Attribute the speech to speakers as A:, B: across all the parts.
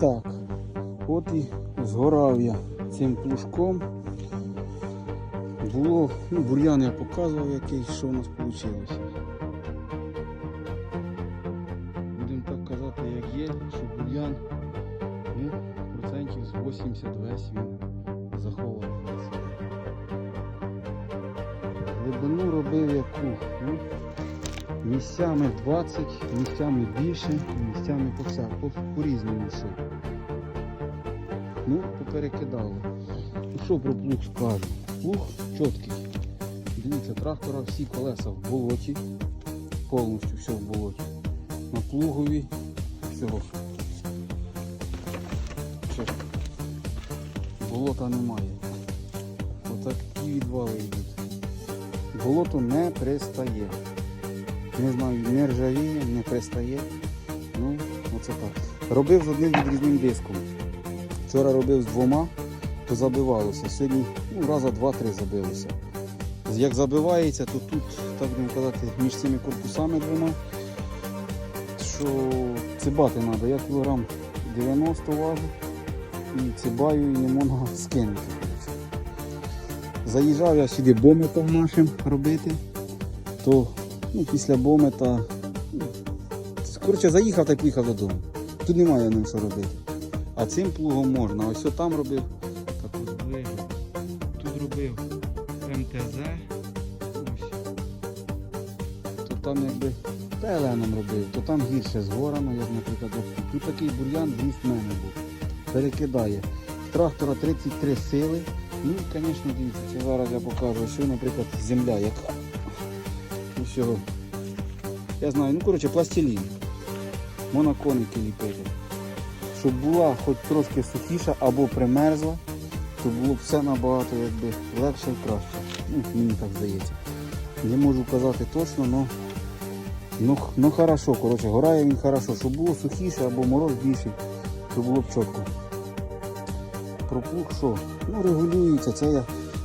A: Так, от і згорав я цим плужком. Було, ну, бур'ян я показував який, що у нас вийшло. Будемо так казати, як є, що бур'ян ну, процентів з 80 весь він заховав. Глибину робив яку? Ну, місцями 20, місцями більше, місцями по вся, по, по-різному все. Ну, поперекидало. Ну що про плуг скажу? Плуг чіткий. Дивіться, трактора всі колеса в болоті. Повністю все в болоті. На плугові всього. Чесно. Болота немає. Отакі відвали йдуть. Болото не пристає. Не знаю, не ржавіє, не пристає. Ну, оце так. Робив з одним відрізним диском. Вчора робив з двома, то забивалося. Сьогодні ну, раза два-три забилося. Як забивається, то тут, так будемо казати, між цими корпусами двома, що цибати треба. Я кілограм 90 важу і цибаю і не можна скинути. Заїжджав я сюди бометом нашим робити, то ну, після бомета. Коротше, заїхав так їхав додому. Тут немає ним що робити. А цим плугом можна. Ось там робив. Так ось ближче. Тут робив МТЗ. Ось. То там якби ПЛНом робив, то там гірше згорано, як, наприклад, тут такий бур'ян в мене був. Перекидає. Трактора 33 сили. Ну, звісно, дивіться, зараз я покажу, що, наприклад, земля яка. Усього. Я знаю, ну коротше, пластилін. Моноконики ліпити. Щоб була хоч трошки сухіша або примерзла, то було б все набагато якби легше і краще. Ну, мені так здається. Не можу казати точно, але ну, ну хорошо, коротше, горає він хорошо. Щоб було сухіше або мороз більший, то було б чітко. Проплуг що? Ну регулюється. Це я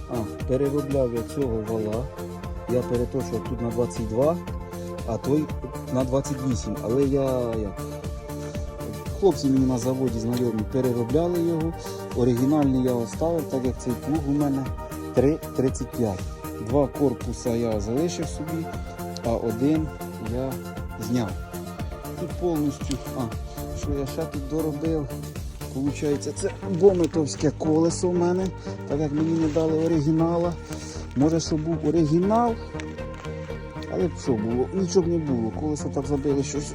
A: а, переробляв я цього вала. Я переточував тут на 22, а той на 28. Але я як, хлопці мені на заводі знайомі переробляли його. Оригінальний я оставив, так як цей плуг у мене 3,35. Два корпуса я залишив собі, а один я зняв. Тут повністю, а, що я ще тут доробив. Получається, це бометовське колесо в мене, так як мені не дали оригінала. Може, щоб був оригінал, але що було? Нічого б не було. Колесо так забили, що ж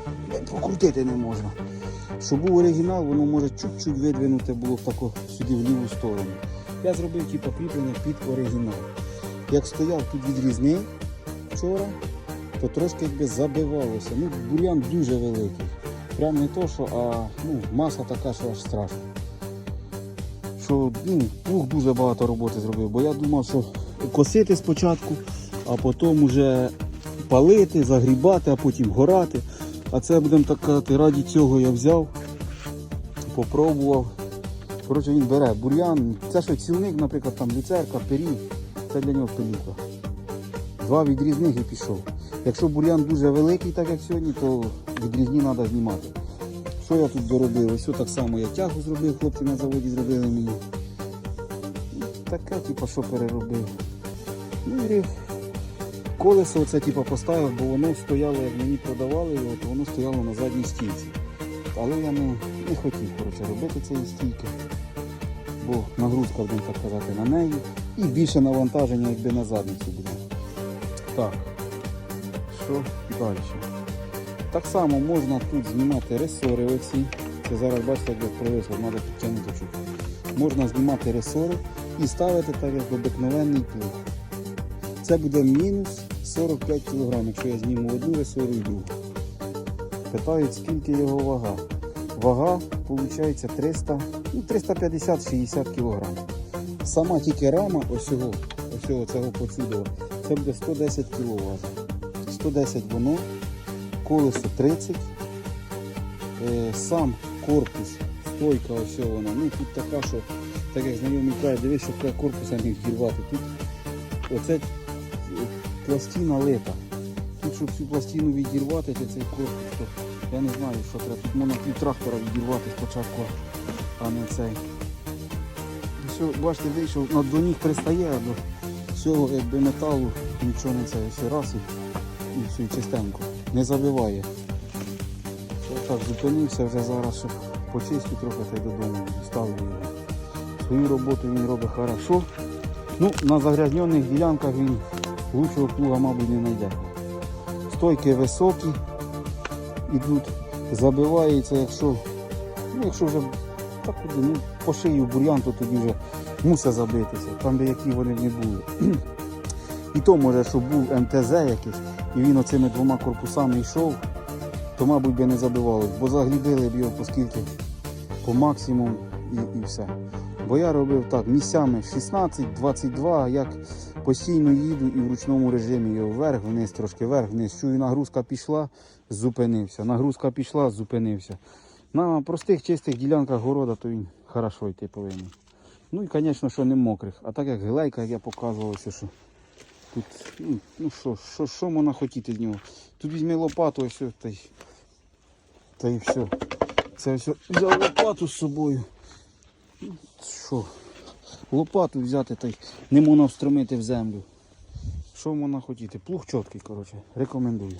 A: покрутити не можна. Щоб був оригінал, воно може чуть-чуть видвинути було тако сюди в ліву сторону. Я зробив типу, кріплення під оригінал. Як стояв тут відрізний вчора, то трошки якби забивалося. Ну, бур'ян дуже великий. Прям не то, що, а ну, маса така, що аж страшно. Що ну, плуг дуже багато роботи зробив, бо я думав, що косити спочатку, а потім вже палити, загрібати, а потім горати. А це будемо так казати, раді цього я взяв, попробував. Коротше, він бере бур'ян. Це що цілник, наприклад, там люцерка, пиріг, це для нього пилюка. Два відрізних і пішов. Якщо бур'ян дуже великий, так як сьогодні, то відрізні треба знімати. Що я тут доробив? Ось так само я тягу зробив, хлопці на заводі зробили мені. Таке, типу, що переробив. Ну і колесо оце типу, поставив, бо воно стояло, як мені продавали його, то воно стояло на задній стійці. Але я не, не хотів коротше, робити цієї стійки, бо нагрузка, будемо так казати, на неї. І більше навантаження якби на задницю буде. Так, що далі? Так само можна тут знімати ресори оці. Це зараз бачите, як я провисла, треба підтягнути чуть. Можна знімати ресори і ставити так, як обикновенний плуг. Це буде мінус 45 кг, якщо я зніму одну ресору і другу. Питають, скільки його вага. Вага виходить 300, ну, 350-60 кг. Сама тільки рама ось цього, ось цього, поцюдова, це буде 110 кг. 110 воно, колесо 30, е, сам корпус, стойка ось вона. Ну тут така, що так як знайомий край, дивись, що треба корпуса не відірвати. Тут оце е, пластина лита. Тут, щоб цю пластину відірвати, то цей корпус, то Я не знаю, що треба. Тут можна пів трактора відірвати спочатку, а не цей. Все, бачите, вийшов, на до ніг пристає, а до всього якби металу нічого не це. Все раз і, і все, і чистенько. Не забиває. Все, так, зупинився вже зараз, щоб почистити трохи та й додому ставлю його. Свою роботу він робить хорошо. Ну, на загрязнених ділянках він лучшого плуга, мабуть, не знайде. Стойки високі, ідуть, забивається, якщо, ну, якщо вже так, ну, по шию бур'ян, то тоді вже мусить забитися, там де які вони не були. І то може, щоб був МТЗ якийсь, і він оцими двома корпусами йшов, то, мабуть, би не забивалось, бо заглібили б його поскільки по максимуму і, і все. Бо я робив так, місцями 16, 22, як постійно їду і в ручному режимі його вверх, вниз, трошки вверх, вниз. Чую, нагрузка пішла, зупинився. Нагрузка пішла, зупинився. На простих чистих ділянках города, то він хорошо йти повинен. Ну і, звісно, що не мокрих. А так як гилейка, як я показував, що тут, ну, ну що, що, що можна хотіти з нього? Тут візьми лопату, ось, та й, та й все. Це ось взяв лопату з собою. Що? Лопату взяти та й не можна встромити в землю. Що можна хотіти? Плуг чіткий, коротше, рекомендую.